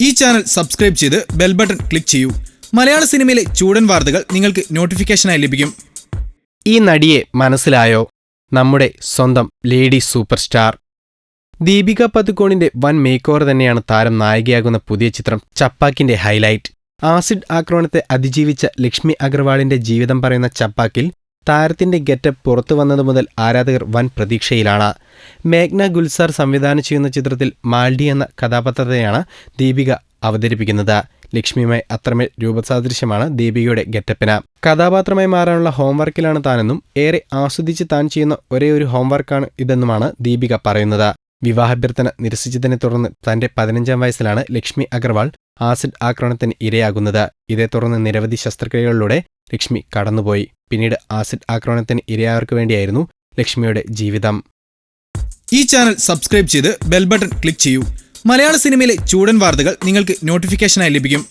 ഈ channel subscribe ചെയ്ത് bell button click ചെയ്യൂ. മലയാള സിനിമയിലെ ചൂടൻ വാർത്തകൾ നിങ്ങൾക്ക് നോട്ടിഫിക്കേഷനായി ലഭിക്കും. ഈ നടിയെ മനസ്സിലായോ? നമ്മുടെ സ്വന്തം ലേഡി സൂപ്പർ സ്റ്റാർ ദീപിക പതുക്കോണിന്റെ വൻ മേക്ക് ഓവർ തന്നെയാണ് താരം നായികയാകുന്ന പുതിയ ചിത്രം ചപ്പാക്കിന്റെ ഹൈലൈറ്റ്. ആസിഡ് ആക്രമണത്തെ അതിജീവിച്ച ലക്ഷ്മി അഗർവാളിന്റെ ജീവിതം പറയുന്ന ചപ്പാക്കിൽ താരത്തിന്റെ ഗെറ്റപ്പ് പുറത്തു വന്നത് മുതൽ ആരാധകർ വൻ പ്രതീക്ഷയിലാണ്. മേഘ്ന ഗുൽസാർ സംവിധാനം ചെയ്യുന്ന ചിത്രത്തിൽ മാൽഡി എന്ന കഥാപാത്രത്തെയാണ് ദീപിക അവതരിപ്പിക്കുന്നത്. ലക്ഷ്മിയുമായി അത്രമേൽ രൂപസാദൃശ്യമാണ് ദീപികയുടെ ഗെറ്റപ്പിന്. കഥാപാത്രമായി മാറാനുള്ള ഹോംവർക്കിലാണ് താനെന്നും ഏറെ ആസ്വദിച്ച് താൻ ചെയ്യുന്ന ഒരേ ഒരു ഹോംവർക്കാണ് ഇതെന്നുമാണ് ദീപിക പറയുന്നത്. വിവാഹാഭ്യർത്ഥന നിരസിച്ചതിനെ തുടർന്ന് തന്റെ പതിനഞ്ചാം വയസ്സിലാണ് ലക്ഷ്മി അഗർവാൾ ആസിഡ് ആക്രമണത്തിന് ഇരയാകുന്നത്. ഇതേ തുടർന്ന് നിരവധി ശസ്ത്രക്രിയകളിലൂടെ ലക്ഷ്മി കടന്നുപോയി. പിന്നീട് ആസിഡ് ആക്രമണത്തിന് ഇരയായവർക്ക് വേണ്ടിയായിരുന്നു ലക്ഷ്മിയുടെ ജീവിതം. ഈ ചാനൽ സബ്സ്ക്രൈബ് ചെയ്ത് ബെൽ ബട്ടൺ ക്ലിക്ക് ചെയ്യൂ. മലയാള സിനിമയിലെ ചൂടൻ വാർത്തകൾ നിങ്ങൾക്ക് നോട്ടിഫിക്കേഷനായി ലഭിക്കും.